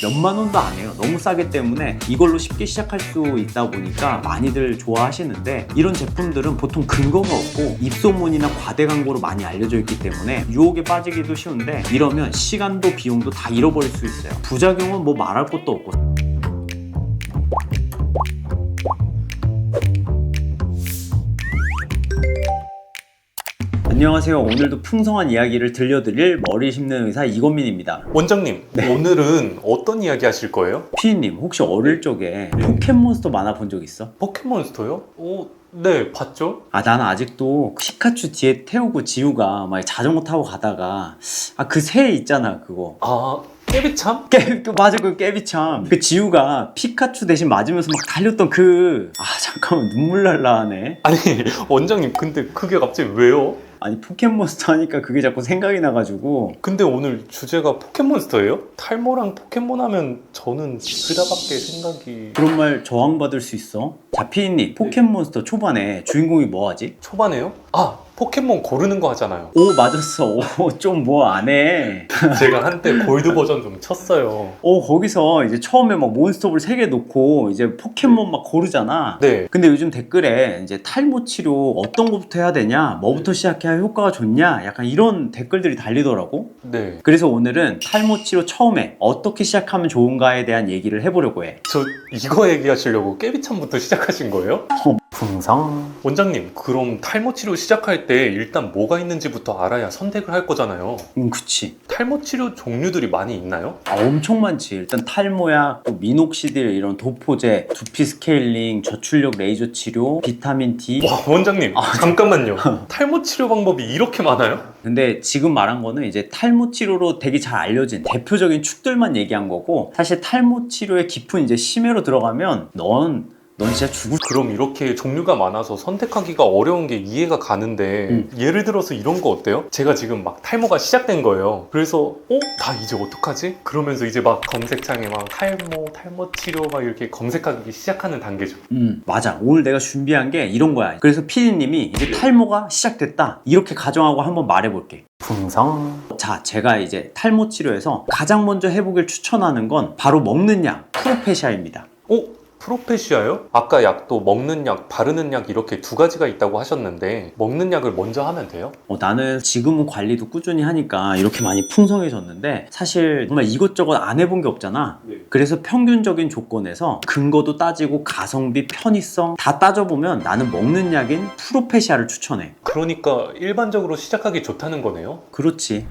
몇만 원도 안 해요. 너무 싸기 때문에 이걸로 쉽게 시작할 수 있다 보니까 많이들 좋아하시는데 이런 제품들은 보통 근거가 없고 입소문이나 과대 광고로 많이 알려져 있기 때문에 유혹에 빠지기도 쉬운데 이러면 시간도 비용도 다 잃어버릴 수 있어요. 부작용은 뭐 말할 것도 없고 안녕하세요. 오늘도 풍성한 이야기를 들려드릴 머리 심는 의사 이건민입니다. 원장님, 오늘은 어떤 이야기 하실 거예요? 피디님 혹시 어릴 적에 포켓몬스터 만화 본 적 있어? 포켓몬스터요? 오, 네, 봤죠? 아 나는 아직도 피카츄 뒤에 태우고 지우가 막 자전거 타고 가다가 아 그 새 있잖아 그거 아, 깨비참? 깨, 그 맞아 그 깨비참 그 지우가 피카츄 대신 맞으면서 막 달렸던 그 아 잠깐만 눈물 날라 하네 아니, 원장님, 근데 그게 갑자기 왜요? 아니 포켓몬스터 하니까 그게 자꾸 생각이 나가지고 근데 오늘 주제가 포켓몬스터예요? 탈모랑 포켓몬 하면 저는 그다밖에 생각이... 그런 말 저항받을 수 있어 자 피디님 포켓몬스터 초반에 주인공이 뭐하지? 초반에요? 아, 포켓몬 고르는 거 하잖아요. 오 맞았어 오 좀 뭐 안 해 제가 한때 골드 버전 좀 쳤어요. 어 거기서 이제 처음에 막 몬스터볼 3개 놓고 이제 포켓몬 막 고르잖아 네. 근데 요즘 댓글에 이제 탈모 치료 어떤 것부터 해야 되냐 뭐부터 시작해야 효과가 좋냐 약간 이런 댓글들이 달리더라고 네. 그래서 오늘은 탈모 치료 처음에 어떻게 시작하면 좋은가에 대한 얘기를 해보려고 해 저 이거 얘기하시려고 깨비참부터 시작하신 거예요? 풍성 원장님, 그럼 탈모 치료 시작할 때 일단 뭐가 있는지부터 알아야 선택을 할 거잖아요. 음 그치 탈모 치료 종류들이 많이 있나요? 아, 엄청 많지 일단 탈모약 또 미녹시딜 이런 도포제 두피 스케일링 저출력 레이저 치료 비타민 D 와, 원장님, 잠깐만요. 탈모 치료 방법이 이렇게 많아요? 근데 지금 말한 거는 이제 탈모 치료로 되게 잘 알려진 대표적인 축들만 얘기한 거고 사실 탈모 치료의 깊은 이제 심해로 들어가면 넌, 넌 진짜 죽을 그럼 이렇게 종류가 많아서 선택하기가 어려운 게 이해가 가는데 음. 예를 들어서 이런 거 어때요? 제가 지금 막 탈모가 시작된 거예요. 그래서 어? 나 이제 어떡하지? 그러면서 이제 막 검색창에 막 탈모, 탈모 치료 막 이렇게 검색하기 시작하는 단계죠. 음 맞아 오늘 내가 준비한 게 이런 거야 그래서 피디님이 이제 탈모가 시작됐다 이렇게 가정하고 한번 말해볼게 풍성 자 제가 이제 탈모 치료에서 가장 먼저 해보길 추천하는 건 바로 먹는 약 프로페시아입니다 어? 프로페시아요? 아까 약도 먹는 약, 바르는 약 이렇게 두 가지가 있다고 하셨는데 먹는 약을 먼저 하면 돼요? 어, 나는 지금은 관리도 꾸준히 하니까 이렇게 많이 풍성해졌는데 사실 정말 이것저것 안 해본 게 없잖아. 네. 그래서 평균적인 조건에서 근거도 따지고 가성비, 편의성 다 따져보면 나는 먹는 약인 프로페시아를 추천해. 그러니까 일반적으로 시작하기 좋다는 거네요? 그렇지.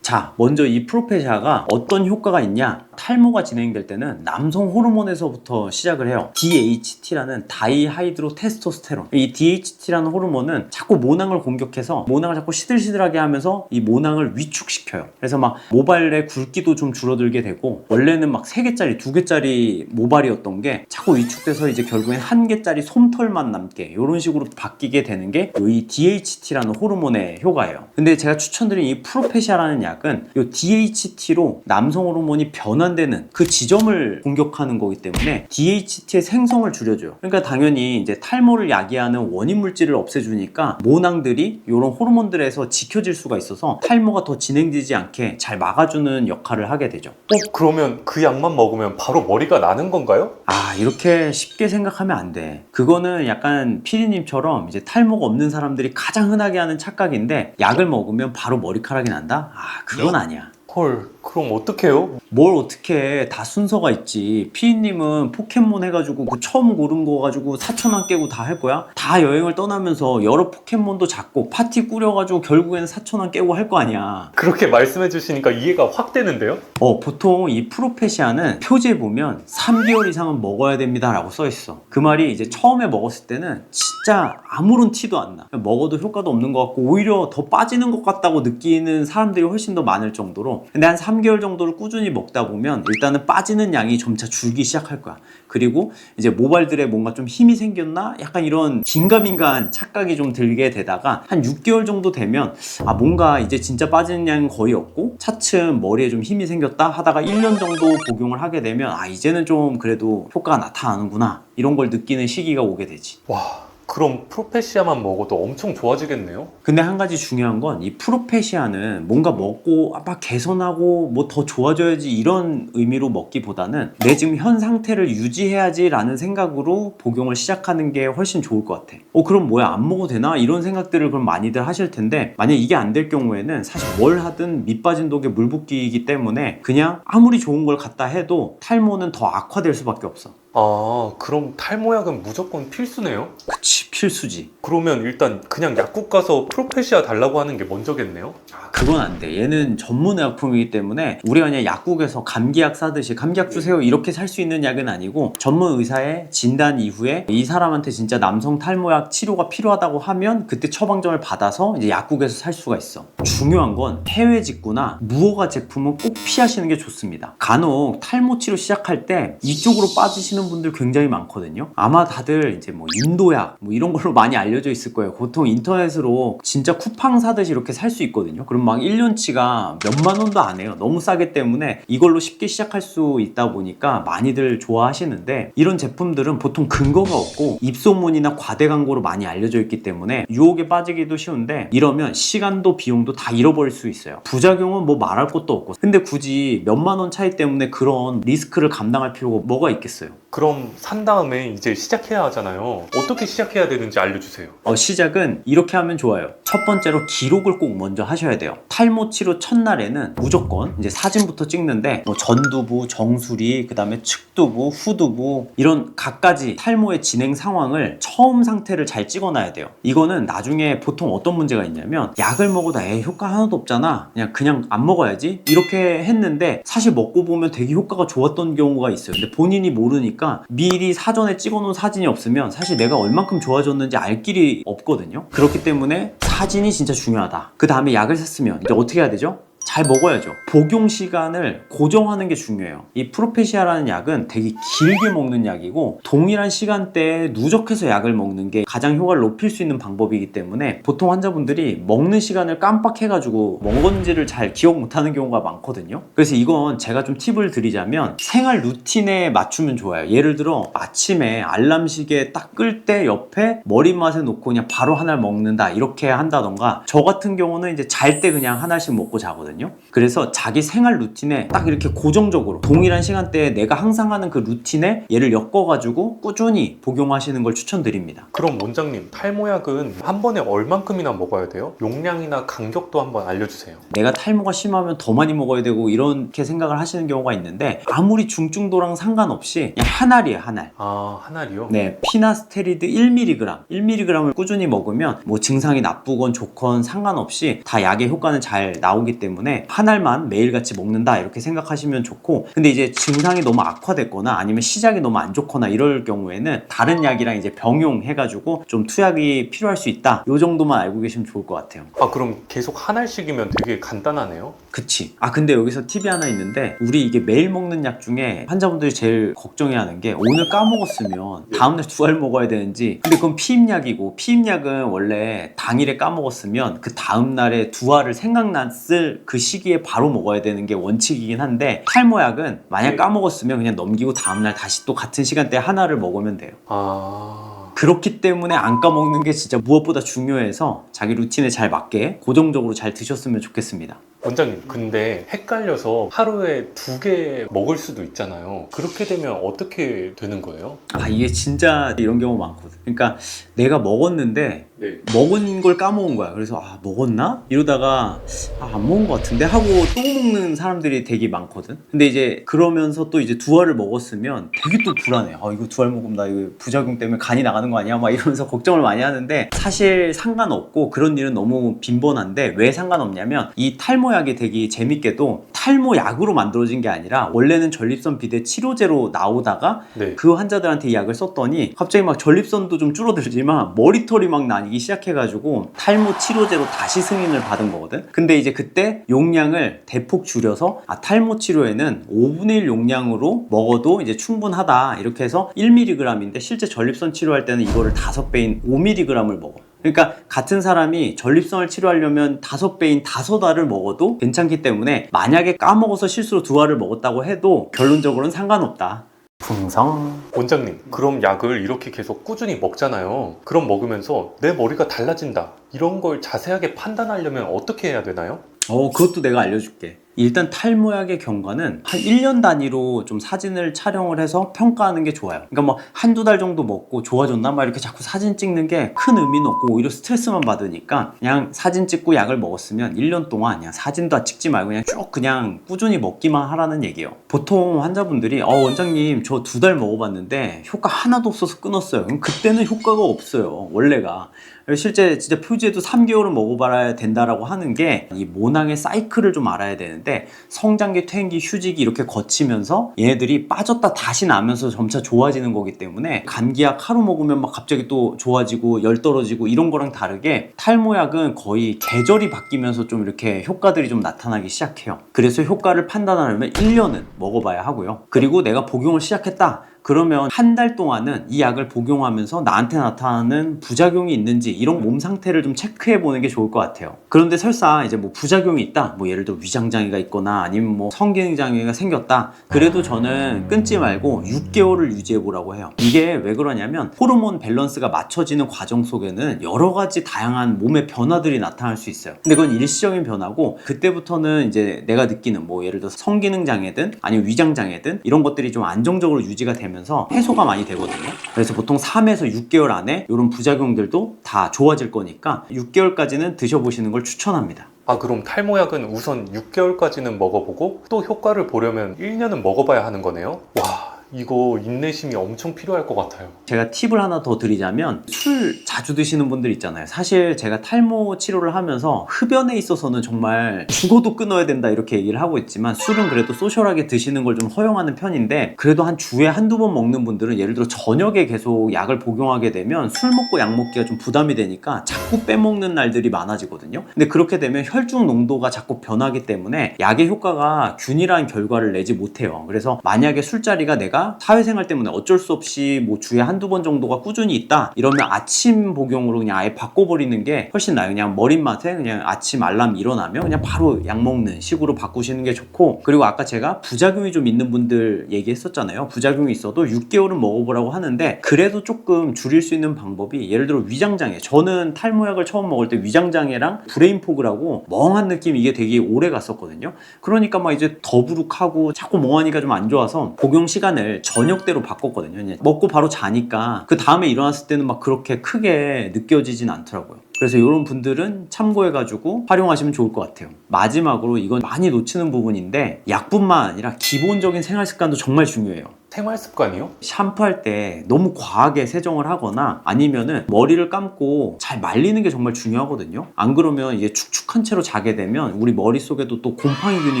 자, 먼저 이 프로페시아가 어떤 효과가 있냐? 탈모가 진행될 때는 남성 호르몬에서부터 시작을 해요. DHT라는 다이하이드로 테스토스테론. 이 DHT라는 호르몬은 자꾸 모낭을 공격해서 모낭을 자꾸 시들시들하게 하면서 이 모낭을 위축시켜요. 그래서 막 모발의 굵기도 좀 줄어들게 되고 원래는 막 3개짜리, 2개짜리 모발이었던 게 자꾸 위축돼서 이제 결국엔 1개짜리 솜털만 남게 이런 식으로 바뀌게 되는 게 이 DHT라는 호르몬의 효과예요. 근데 제가 추천드린 이 프로페시아라는 약은 이 DHT로 남성 호르몬이 변 환되는 그 지점을 공격하는 거기 때문에 DHT의 생성을 줄여줘요. 그러니까 당연히 이제 탈모를 야기하는 원인 물질을 없애주니까 모낭들이 이런 호르몬들에서 지켜질 수가 있어서 탈모가 더 진행되지 않게 잘 막아주는 역할을 하게 되죠. 어? 그러면 그 약만 먹으면 바로 머리가 나는 건가요? 아 이렇게 쉽게 생각하면 안 돼. 그거는 약간 피디님처럼 이제 탈모가 없는 사람들이 가장 흔하게 하는 착각인데 약을 먹으면 바로 머리카락이 난다? 아 그건 아니야. 헐, 그럼 어떡해요? 뭘 어떻게 해. 다 순서가 있지. 피디님은 포켓몬 해가지고 그 처음 고른 거 가지고 4천원 깨고 다 할 거야? 다 여행을 떠나면서 여러 포켓몬도 잡고 파티 꾸려가지고 결국에는 4천원 깨고 할 거 아니야. 그렇게 말씀해 주시니까 이해가 확 되는데요? 어, 보통 이 프로페시아는 표지에 보면 3개월 이상은 먹어야 됩니다 라고 써 있어. 그 말이 이제 처음에 먹었을 때는 진짜 아무런 티도 안 나. 먹어도 효과도 없는 것 같고 오히려 더 빠지는 것 같다고 느끼는 사람들이 훨씬 더 많을 정도로. 근데 한 3 개월 정도를 꾸준히 먹다 보면 일단은 빠지는 양이 점차 줄기 시작할 거야. 그리고 이제 모발들에 뭔가 좀 힘이 생겼나? 약간 이런 긴가민가한 착각이 좀 들게 되다가 한 6개월 정도 되면 아 뭔가 이제 진짜 빠지는 양은 거의 없고 차츰 머리에 좀 힘이 생겼다 하다가 1년 정도 복용을 하게 되면 아 이제는 좀 그래도 효과가 나타나는구나 이런 걸 느끼는 시기가 오게 되지 와, 그럼 프로페시아만 먹어도 엄청 좋아지겠네요? 근데 한 가지 중요한 건 이 프로페시아는 뭔가 먹고 막 개선하고 뭐 더 좋아져야지 이런 의미로 먹기보다는 내 지금 현 상태를 유지해야지라는 생각으로 복용을 시작하는 게 훨씬 좋을 것 같아. 어 그럼 뭐야 안 먹어도 되나 이런 생각들을 그럼 많이들 하실 텐데 만약 이게 안 될 경우에는 사실 뭘 하든 밑 빠진 독에 물 붓기이기 때문에 그냥 아무리 좋은 걸 갖다 해도 탈모는 더 악화될 수밖에 없어. 아, 그럼 탈모약은 무조건 필수네요? 그치 필수지. 그러면 일단 그냥 약국 가서 프로페시아 달라고 하는 게 먼저겠네요? 그건 안 돼. 얘는 전문 의약품이기 때문에 우리가 그냥 약국에서 감기약 사듯이 감기약 주세요 이렇게 살 수 있는 약은 아니고 전문 의사의 진단 이후에 이 사람한테 진짜 남성 탈모약 치료가 필요하다고 하면 그때 처방전을 받아서 이제 약국에서 살 수가 있어. 중요한 건 해외 직구나 무허가 제품은 꼭 피하시는 게 좋습니다. 간혹 탈모 치료 시작할 때 이쪽으로 빠지시는 분들 굉장히 많거든요. 아마 다들 이제 뭐 인도약 뭐 이런 걸로 많이 알려져 있을 거예요. 보통 인터넷으로 진짜 쿠팡 사듯이 이렇게 살 수 있거든요. 그럼 막 1년치가 몇만 원도 안 해요. 너무 싸기 때문에 이걸로 쉽게 시작할 수 있다 보니까 많이들 좋아하시는데 이런 제품들은 보통 근거가 없고 입소문이나 과대 광고로 많이 알려져 있기 때문에 유혹에 빠지기도 쉬운데 이러면 시간도 비용도 다 잃어버릴 수 있어요. 부작용은 뭐 말할 것도 없고 근데 굳이 몇만 원 차이 때문에 그런 리스크를 감당할 필요가 뭐가 있겠어요. 그럼 산 다음에 이제 시작해야 하잖아요. 어떻게 시작해야 되는지 알려주세요. 어, 시작은 이렇게 하면 좋아요. 첫 번째로 기록을 꼭 먼저 하셔야 돼요. 탈모 치료 첫날에는 무조건 이제 사진부터 찍는데 뭐 전두부, 정수리, 그 다음에 측두부, 후두부 이런 각가지 탈모의 진행 상황을 처음 상태를 잘 찍어놔야 돼요. 이거는 나중에 보통 어떤 문제가 있냐면 약을 먹어도 에 효과 하나도 없잖아. 그냥 그냥 안 먹어야지 이렇게 했는데 사실 먹고 보면 되게 효과가 좋았던 경우가 있어요. 근데 본인이 모르니까 미리 사전에 찍어놓은 사진이 없으면 사실 내가 얼만큼 좋아졌는지 알 길이 없거든요. 그렇기 때문에 사진이 진짜 중요하다. 그 다음에 약을 샀으면 이제 어떻게 해야 되죠? 잘 먹어야죠. 복용 시간을 고정하는 게 중요해요. 이 프로페시아라는 약은 되게 길게 먹는 약이고 동일한 시간대에 누적해서 약을 먹는 게 가장 효과를 높일 수 있는 방법이기 때문에 보통 환자분들이 먹는 시간을 깜빡해가지고 먹은지를 잘 기억 못하는 경우가 많거든요. 그래서 이건 제가 좀 팁을 드리자면 생활 루틴에 맞추면 좋아요. 예를 들어 아침에 알람 시계 딱 끌 때 옆에 머리맡에 놓고 그냥 바로 하나를 먹는다 이렇게 한다던가 저 같은 경우는 이제 잘 때 그냥 하나씩 먹고 자 거든요. 그래서 자기 생활 루틴에 딱 이렇게 고정적으로 동일한 시간대에 내가 항상 하는 그 루틴에 얘를 엮어가지고 꾸준히 복용하시는 걸 추천드립니다. 그럼 원장님, 탈모약은 한 번에 얼만큼이나 먹어야 돼요? 용량이나 간격도 한번 알려주세요. 내가 탈모가 심하면 더 많이 먹어야 되고 이렇게 생각을 하시는 경우가 있는데 아무리 중증도랑 상관없이 그냥 한 알이에요 한 알. 아, 한 알이요? 네, 피나스테리드 1mg, 1mg을 꾸준히 먹으면 뭐 증상이 나쁘건 좋건 상관없이 다 약의 효과는 잘 나오기 때문에 한 알만 매일같이 먹는다 이렇게 생각하시면 좋고 근데 이제 증상이 너무 악화됐거나 아니면 시작이 너무 안 좋거나 이럴 경우에는 다른 약이랑 이제 병용해가지고 좀 투약이 필요할 수 있다 요 정도만 알고 계시면 좋을 것 같아요. 아, 그럼 계속 한 알씩이면 되게 간단하네요? 그치. 아, 근데 여기서 팁이 하나 있는데, 우리 이게 매일 먹는 약 중에 환자분들이 제일 걱정해 하는 게, 오늘 까먹었으면 다음날 두 알 먹어야 되는지, 근데 그건 피임약이고, 피임약은 원래 당일에 까먹었으면 그 다음날에 두 알을 생각났을 그 시기에 바로 먹어야 되는 게 원칙이긴 한데, 탈모약은 만약 까먹었으면 그냥 넘기고 다음날 다시 또 같은 시간대에 하나를 먹으면 돼요. 아, 그렇기 때문에 안 까먹는 게 진짜 무엇보다 중요해서 자기 루틴에 잘 맞게 고정적으로 잘 드셨으면 좋겠습니다. 원장님, 근데 헷갈려서 하루에 두 개 먹을 수도 있잖아요. 그렇게 되면 어떻게 되는 거예요? 아 이게 진짜 이런 경우 많거든. 그러니까 내가 먹었는데 네. 먹은 걸 까먹은 거야. 그래서 아 먹었나? 이러다가 아, 안 먹은 것 같은데 하고 또 먹는 사람들이 되게 많거든. 근데 이제 그러면서 또 이제 두 알을 먹었으면 되게 또 불안해. 아 이거 두 알 먹으면 나 이거 부작용 때문에 간이 나가는 거 아니야? 막 이러면서 걱정을 많이 하는데 사실 상관없고 그런 일은 너무 빈번한데 왜 상관없냐면 이 탈모약이 되게 재밌게도 탈모약으로 만들어진 게 아니라 원래는 전립선 비대 치료제로 나오다가 네. 그 환자들한테 이 약을 썼더니 갑자기 막 전립선도 좀 줄어들지만 머리털이 막 나기 시작해가지고 탈모 치료제로 다시 승인을 받은 거거든. 근데 이제 그때 용량을 대폭 줄여서 아 탈모 치료에는 5분의 1 용량으로 먹어도 이제 충분하다 이렇게 해서 1mg인데 실제 전립선 치료할 때는 이거를 5배인 5mg을 먹어. 그러니까 같은 사람이 전립선을 치료하려면 다섯 배인 다섯 알을 먹어도 괜찮기 때문에 만약에 까먹어서 실수로 두 알을 먹었다고 해도 결론적으로는 상관없다. 풍성. 원장님, 그럼 약을 이렇게 계속 꾸준히 먹잖아요. 그럼 먹으면서 내 머리가 달라진다. 이런 걸 자세하게 판단하려면 어떻게 해야 되나요? 어, 그것도 내가 알려줄게. 일단 탈모약의 경과는 한 1년 단위로 좀 사진을 촬영을 해서 평가하는 게 좋아요. 그러니까 뭐 한두 달 정도 먹고 좋아졌나? 막 이렇게 자꾸 사진 찍는 게 큰 의미는 없고 오히려 스트레스만 받으니까 그냥 사진 찍고 약을 먹었으면 1년 동안 그냥 사진도 찍지 말고 그냥 쭉 그냥 꾸준히 먹기만 하라는 얘기예요. 보통 환자분들이 어, 원장님 저 두 달 먹어봤는데 효과 하나도 없어서 끊었어요. 그럼 그때는 효과가 없어요. 원래가. 실제 진짜 표지에도 3개월은 먹어봐야 된다라고 하는 게 이 모낭의 사이클을 좀 알아야 되는데 성장기, 퇴행기, 휴지기 이렇게 거치면서 얘네들이 빠졌다 다시 나면서 점차 좋아지는 거기 때문에 감기약 하루 먹으면 막 갑자기 또 좋아지고 열 떨어지고 이런 거랑 다르게 탈모약은 거의 계절이 바뀌면서 좀 이렇게 효과들이 좀 나타나기 시작해요. 그래서 효과를 판단하려면 1년은 먹어봐야 하고요. 그리고 내가 복용을 시작했다. 그러면 한 달 동안은 이 약을 복용하면서 나한테 나타나는 부작용이 있는지 이런 몸 상태를 좀 체크해 보는 게 좋을 것 같아요. 그런데 설사 이제 뭐 부작용이 있다, 뭐 예를 들어 위장 장애가 있거나 아니면 뭐 성기능 장애가 생겼다. 그래도 저는 끊지 말고 6개월을 유지해 보라고 해요. 이게 왜 그러냐면 호르몬 밸런스가 맞춰지는 과정 속에는 여러 가지 다양한 몸의 변화들이 나타날 수 있어요. 근데 그건 일시적인 변화고 그때부터는 이제 내가 느끼는 뭐 예를 들어 성기능 장애든 아니면 위장 장애든 이런 것들이 좀 안정적으로 유지가 되면 서 해소가 많이 되거든요. 그래서 보통 3에서 6개월 안에 이런 부작용들도 다 좋아질 거니까 6개월까지는 드셔보시는 걸 추천합니다. 아, 그럼 탈모약은 우선 6개월까지는 먹어보고 또 효과를 보려면 1년은 먹어봐야 하는 거네요? 와, 이거 인내심이 엄청 필요할 것 같아요. 제가 팁을 하나 더 드리자면 술 자주 드시는 분들 있잖아요. 사실 제가 탈모 치료를 하면서 흡연에 있어서는 정말 죽어도 끊어야 된다 이렇게 얘기를 하고 있지만 술은 그래도 소셜하게 드시는 걸 좀 허용하는 편인데 그래도 한 주에 한두 번 먹는 분들은 예를 들어 저녁에 계속 약을 복용하게 되면 술 먹고 약 먹기가 좀 부담이 되니까 자꾸 빼먹는 날들이 많아지거든요. 근데 그렇게 되면 혈중 농도가 자꾸 변하기 때문에 약의 효과가 균일한 결과를 내지 못해요. 그래서 만약에 술자리가 내가 사회생활 때문에 어쩔 수 없이 뭐 주에 한두 번 정도가 꾸준히 있다 이러면 아침 복용으로 그냥 아예 바꿔버리는 게 훨씬 나아요. 그냥 머릿맛에 그냥 아침 알람 일어나면 그냥 바로 약 먹는 식으로 바꾸시는 게 좋고 그리고 아까 제가 부작용이 좀 있는 분들 얘기했었잖아요. 부작용이 있어도 6개월은 먹어보라고 하는데 그래도 조금 줄일 수 있는 방법이 예를 들어 위장장애 저는 탈모약을 처음 먹을 때 위장장애랑 브레인포그라고 멍한 느낌 이게 되게 오래 갔었거든요. 그러니까 막 이제 더부룩하고 자꾸 멍하니까 좀 안 좋아서 복용 시간을 저녁대로 바꿨거든요. 먹고 바로 자니까 그 다음에 일어났을 때는 막 그렇게 크게 느껴지진 않더라고요. 그래서 이런 분들은 참고해가지고 활용하시면 좋을 것 같아요. 마지막으로 이건 많이 놓치는 부분인데 약뿐만 아니라 기본적인 생활 습관도 정말 중요해요. 생활 습관이요? 샴푸할 때 너무 과하게 세정을 하거나 아니면은 머리를 감고 잘 말리는 게 정말 중요하거든요. 안 그러면 이게 축축한 채로 자게 되면 우리 머릿속에도 또 곰팡이균이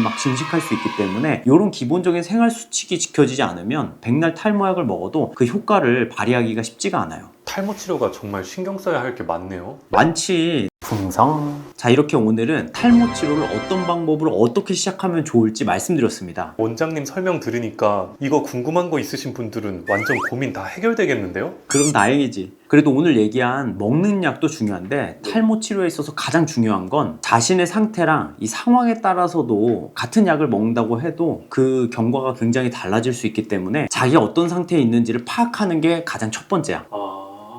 막 증식할 수 있기 때문에 이런 기본적인 생활 수칙이 지켜지지 않으면 백날 탈모약을 먹어도 그 효과를 발휘하기가 쉽지가 않아요. 탈모 치료가 정말 신경 써야 할 게 많네요. 많지. 풍성. 자, 이렇게 오늘은 탈모 치료를 어떤 방법으로 어떻게 시작하면 좋을지 말씀드렸습니다. 원장님 설명 들으니까 이거 궁금한 거 있으신 분들은 완전 고민 다 해결되겠는데요? 그럼 다행이지. 그래도 오늘 얘기한 먹는 약도 중요한데 탈모 치료에 있어서 가장 중요한 건 자신의 상태랑 이 상황에 따라서도 같은 약을 먹는다고 해도 그 경과가 굉장히 달라질 수 있기 때문에 자기가 어떤 상태에 있는지를 파악하는 게 가장 첫 번째야. 아...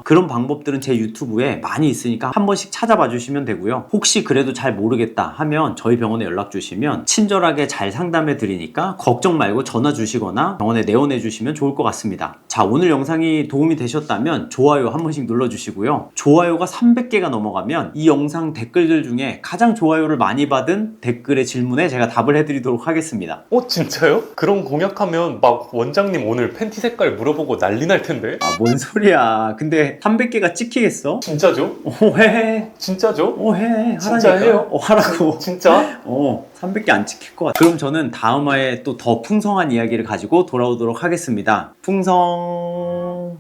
그런 방법들은 제 유튜브에 많이 있으니까 한 번씩 찾아봐 주시면 되고요. 혹시 그래도 잘 모르겠다 하면 저희 병원에 연락 주시면 친절하게 잘 상담해 드리니까 걱정 말고 전화 주시거나 병원에 내원해 주시면 좋을 것 같습니다. 자, 오늘 영상이 도움이 되셨다면 좋아요 한 번씩 눌러 주시고요. 좋아요가 300개가 넘어가면 이 영상 댓글들 중에 가장 좋아요를 많이 받은 댓글의 질문에 제가 답을 해 드리도록 하겠습니다. 어 진짜요? 그럼 공약하면 막 원장님 오늘 팬티 색깔 물어보고 난리 날 텐데? 아, 뭔 소리야. 근데 300개가 찍히겠어? 진짜죠? 오, 해. 진짜죠? 오, 해. 하라니까. 진짜 해요? 어, 하라고. 진짜? 어, 300개 안 찍힐 것 같아. 그럼 저는 다음 화에 또 더 풍성한 이야기를 가지고 돌아오도록 하겠습니다. 풍성.